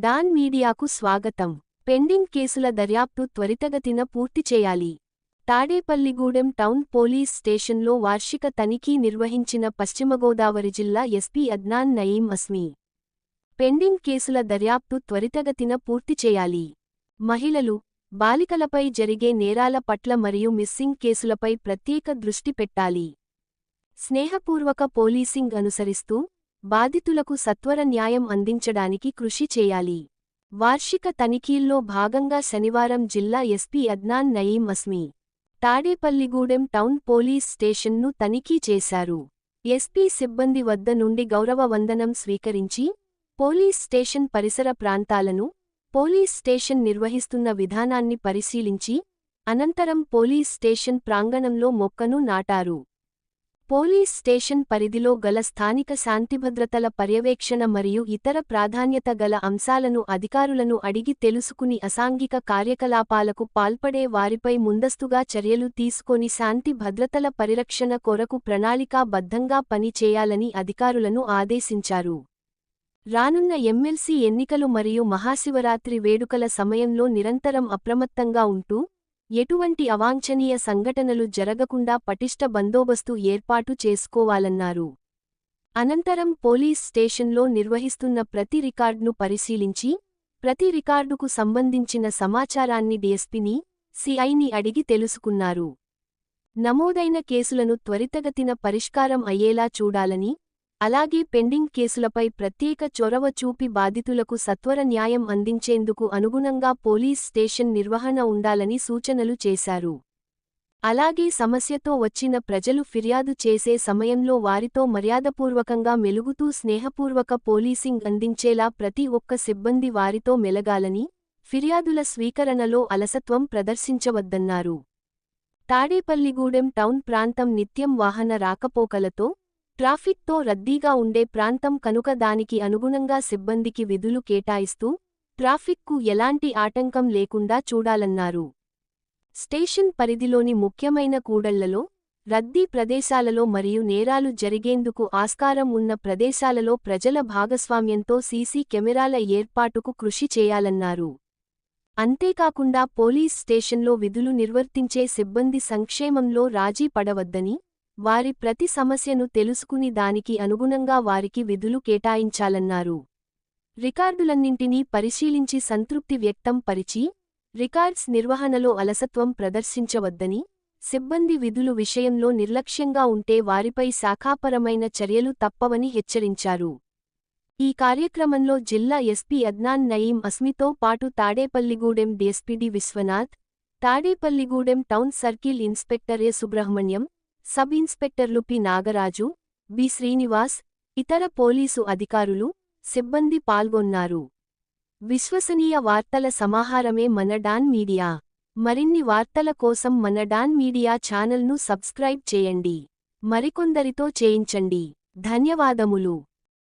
Don మీడియాకు స్వాగతం. Pending కేసుల దర్యాప్తు త్వరితగతిన పూర్తి చేయాలి. తాడేపల్లిగూడెం టౌన్ పోలీస్ స్టేషన్లో వార్షిక తనిఖీ నిర్వహించిన పశ్చిమగోదావరి జిల్లా ఎస్పీ అద్నాన్ నయీం అస్మి. పెండింగ్ కేసుల దర్యాప్తు త్వరితగతిన పూర్తి చేయాలి. మహిళలు బాలికలపై జరిగే నేరాల పట్ల మరియు మిస్సింగ్ కేసులపై ప్రత్యేక దృష్టి పెట్టాలి. స్నేహపూర్వక పోలీసింగ్ అనుసరిస్తూ బాధితులకు సత్వర న్యాయం అందించడానికి కృషి చేయాలి. వార్షిక తనిఖీల్లో భాగంగా శనివారం జిల్లా ఎస్పీ అద్నాన్ నయీం అస్మి తాడేపల్లిగూడెం టౌన్ పోలీస్ స్టేషన్ను తనిఖీ చేశారు. ఎస్పీ సిబ్బంది వద్ద నుండి గౌరవ వందనం స్వీకరించి పోలీస్ స్టేషన్ పరిసర ప్రాంతాలను పోలీస్ స్టేషన్ నిర్వహిస్తున్న విధానాన్ని పరిశీలించి అనంతరం పోలీస్ స్టేషన్ ప్రాంగణంలో మొక్కను నాటారు. పోలీస్ స్టేషన్ పరిధిలో గల స్థానిక శాంతిభద్రతల పర్యవేక్షణ మరియు ఇతర ప్రాధాన్యత గల అంశాలను అధికారులను అడిగి తెలుసుకుని అసాంఘిక కార్యకలాపాలకు పాల్పడే వారిపై ముందస్తుగా చర్యలు తీసుకొని శాంతి భద్రతల పరిరక్షణ కొరకు ప్రణాళికాబద్ధంగా పని చేయాలని అధికారులను ఆదేశించారు. రానున్న ఎమ్మెల్సీ ఎన్నికలు మరియు మహాశివరాత్రి వేడుకల సమయంలో నిరంతరం అప్రమత్తంగా ఉంటూ ఎటువంటి అవాంఛనీయ సంఘటనలు జరగకుండా పటిష్ట బందోబస్తు ఏర్పాటు చేసుకోవాలన్నారు. అనంతరం పోలీస్ స్టేషన్లో నిర్వహిస్తున్న ప్రతి రికార్డును పరిశీలించి ప్రతి రికార్డుకు సంబంధించిన సమాచారాన్ని డీఎస్పీని సిఐని అడిగి తెలుసుకున్నారు. నమోదైన కేసులను త్వరితగతిన పరిష్కారం అయ్యేలా చూడాలని అలాగే పెండింగ్ కేసులపై ప్రత్యేక చొరవ చూపి బాధితులకు సత్వర న్యాయం అందించేందుకు అనుగుణంగా పోలీస్ స్టేషన్ నిర్వహణ ఉండాలని సూచనలు చేశారు. అలాగే సమస్యతో వచ్చిన ప్రజలు ఫిర్యాదు చేసే సమయంలో వారితో మర్యాదపూర్వకంగా మెలుగుతూ స్నేహపూర్వక పోలీసింగ్ అందించేలా ప్రతి ఒక్క సిబ్బంది వారితో మెలగాలని ఫిర్యాదుల స్వీకరణలో అలసత్వం ప్రదర్శించవద్దన్నారు. తాడేపల్లిగూడెం టౌన్ ప్రాంతం నిత్యం వాహన రాకపోకలతో ట్రాఫిక్తో రద్దీగా ఉండే ప్రాంతం కనుక దానికి అనుగుణంగా సిబ్బందికి విధులు కేటాయిస్తూ ట్రాఫిక్కు ఎలాంటి ఆటంకం లేకుండా చూడాలన్నారు. స్టేషన్ పరిధిలోని ముఖ్యమైన కూడళ్ళలో రద్దీ ప్రదేశాలలో మరియు నేరాలు జరిగేందుకు ఆస్కారం ఉన్న ప్రదేశాలలో ప్రజల భాగస్వామ్యంతో సీసీ కెమెరాల ఏర్పాటుకు కృషి చేయాలన్నారు. అంతేకాకుండా పోలీస్ స్టేషన్లో విధులు నిర్వర్తించే సిబ్బంది సంక్షేమంలో రాజీ పడవద్దని వారి ప్రతి సమస్యను తెలుసుకుని దానికి అనుగుణంగా వారికి విధులు కేటాయించాలన్నారు. రికార్డులన్నింటినీ పరిశీలించి సంతృప్తి వ్యక్తం పరిచి రికార్డ్స్ నిర్వహణలో అలసత్వం ప్రదర్శించవద్దని సిబ్బంది విధులు విషయంలో నిర్లక్ష్యంగా ఉంటే వారిపై శాఖాపరమైన చర్యలు తప్పవని హెచ్చరించారు. ఈ కార్యక్రమంలో జిల్లా ఎస్పీ అద్నాన్ నయీం అస్మితో పాటు Tadepalligudem డిఎస్పీడి Viswanath Tadepalligudem town circle inspector A Subrahmanyam sub ఇన్స్పెక్టర్లు P. Nagaraju B. Srinivas ఇతర పోలీసు అధికారులు సిబ్బంది పాల్గొన్నారు. విశ్వసనీయ వార్తల సమాహారమే మన డాన్ మీడియా. మరిన్ని వార్తల కోసం మన డాన్ మీడియా ఛానల్ను సబ్స్క్రైబ్ చేయండి. మరికొందరితో చేయించండి. ధన్యవాదములు.